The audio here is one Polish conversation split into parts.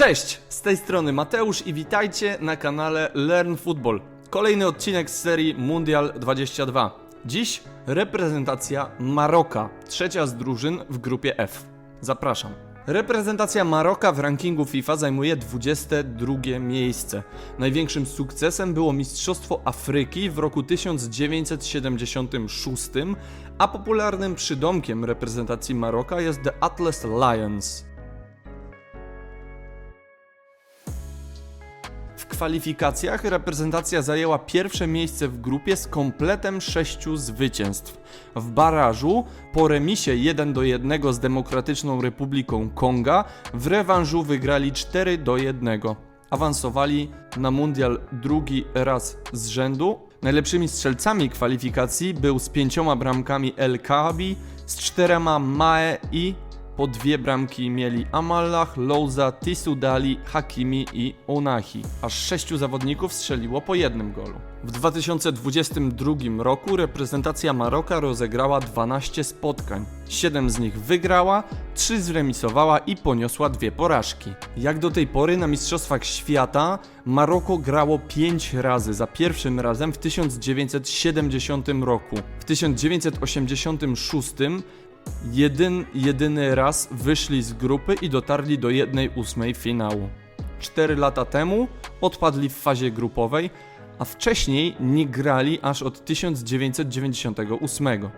Cześć, z tej strony Mateusz i witajcie na kanale Learn Football. Kolejny odcinek z serii Mundial 22. Dziś reprezentacja Maroka, trzecia z drużyn w grupie F. Zapraszam. Reprezentacja Maroka w rankingu FIFA zajmuje 22 miejsce. Największym sukcesem było Mistrzostwo Afryki w roku 1976, a popularnym przydomkiem reprezentacji Maroka jest The Atlas Lions. Kwalifikacjach reprezentacja zajęła pierwsze miejsce w grupie z kompletem sześciu zwycięstw. W barażu po remisie 1 do 1 z Demokratyczną Republiką Konga w rewanżu wygrali 4 do 1. Awansowali na mundial drugi raz z rzędu. Najlepszymi strzelcami kwalifikacji był z pięcioma bramkami El Kaabi, z czterema Mae i po dwie bramki mieli Amallah, Louza, Tisudali, Hakimi i Onahi. Aż sześciu zawodników strzeliło po jednym golu. W 2022 roku reprezentacja Maroka rozegrała 12 spotkań. 7 z nich wygrała, 3 zremisowała i poniosła dwie porażki. Jak do tej pory na Mistrzostwach Świata Maroko grało 5 razy, za pierwszym razem w 1970 roku. W 1986 Jedyn, jedyny raz wyszli z grupy i dotarli do 1-8 finału. 4 lata temu odpadli w fazie grupowej, a wcześniej nie grali aż od 1998.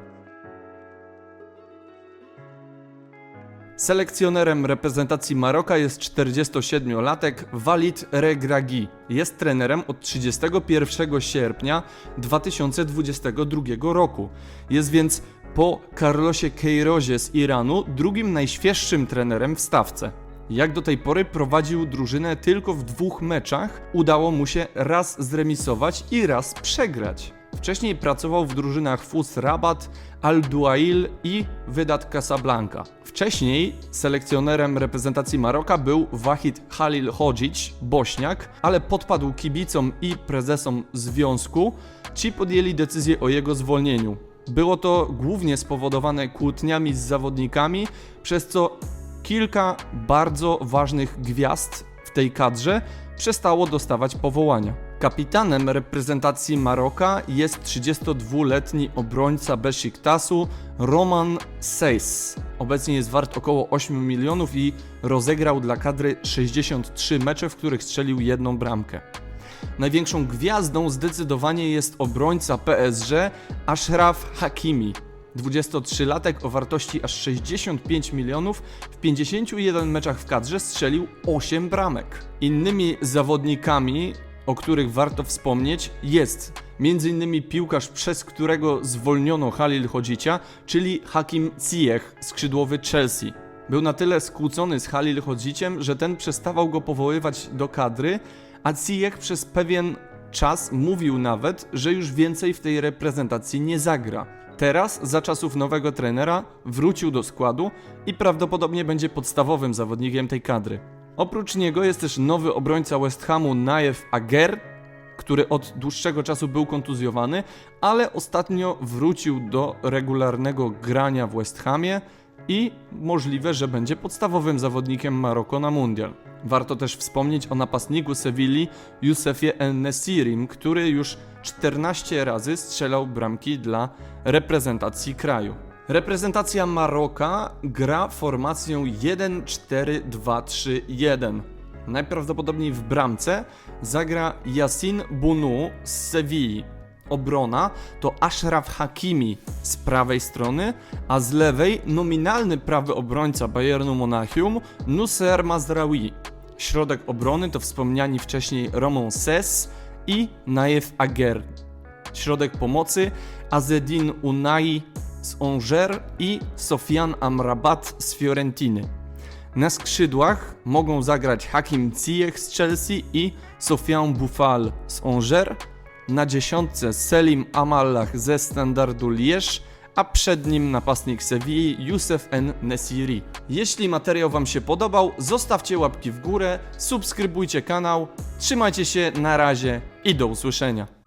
Selekcjonerem reprezentacji Maroka jest 47-latek Walid Regragui. Jest trenerem od 31 sierpnia 2022 roku. Jest więc po Carlosie Queirozie z Iranu drugim najświeższym trenerem w stawce. Jak do tej pory prowadził drużynę tylko w dwóch meczach, udało mu się raz zremisować i raz przegrać. Wcześniej pracował w drużynach FUS Rabat, Al Duail i Wydat Casablanca. Wcześniej selekcjonerem reprezentacji Maroka był Wahid Halil Hodzic, Bośniak, ale podpadł kibicom i prezesom związku. Ci podjęli decyzję o jego zwolnieniu. Było to głównie spowodowane kłótniami z zawodnikami, przez co kilka bardzo ważnych gwiazd w tej kadrze przestało dostawać powołania. Kapitanem reprezentacji Maroka jest 32-letni obrońca Besiktasu Roman Seys. Obecnie jest wart około 8 milionów i rozegrał dla kadry 63 mecze, w których strzelił jedną bramkę. Największą gwiazdą zdecydowanie jest obrońca PSG Ashraf Hakimi. 23-latek o wartości aż 65 milionów w 51 meczach w kadrze strzelił 8 bramek. Innymi zawodnikami, o których warto wspomnieć, jest m.in. piłkarz, przez którego zwolniono Halil Chodzicia, czyli Hakim Ziyech, skrzydłowy Chelsea. Był na tyle skłócony z Halil Chodziciem, że ten przestawał go powoływać do kadry, a Ziyech przez pewien czas mówił nawet, że już więcej w tej reprezentacji nie zagra. Teraz, za czasów nowego trenera, wrócił do składu i prawdopodobnie będzie podstawowym zawodnikiem tej kadry. Oprócz niego jest też nowy obrońca West Hamu Najev Ager, który od dłuższego czasu był kontuzjowany, ale ostatnio wrócił do regularnego grania w West Hamie i możliwe, że będzie podstawowym zawodnikiem Maroko na mundial. Warto też wspomnieć o napastniku Sewilli Youssefie El-Nesirim, który już 14 razy strzelał bramki dla reprezentacji kraju. Reprezentacja Maroka gra formacją 1-4-2-3-1. Najprawdopodobniej w bramce zagra Yassin Bounou z Sewilli. Obrona to Ashraf Hakimi z prawej strony, a z lewej nominalny prawy obrońca Bayernu Monachium Nusser Mazraoui. Środek obrony to wspomniani wcześniej Roman Ses i Naif Ager. Środek pomocy Azedin Unai z Angers i Sofian Amrabat z Fiorentiny. Na skrzydłach mogą zagrać Hakim Ziyech z Chelsea i Sofian Boufal z Angers. Na dziesiątce Selim Amallah ze Standardu Liège, a przed nim napastnik Sewilli Youssef N. Nesiri. Jeśli materiał Wam się podobał, zostawcie łapki w górę, subskrybujcie kanał, trzymajcie się, na razie i do usłyszenia.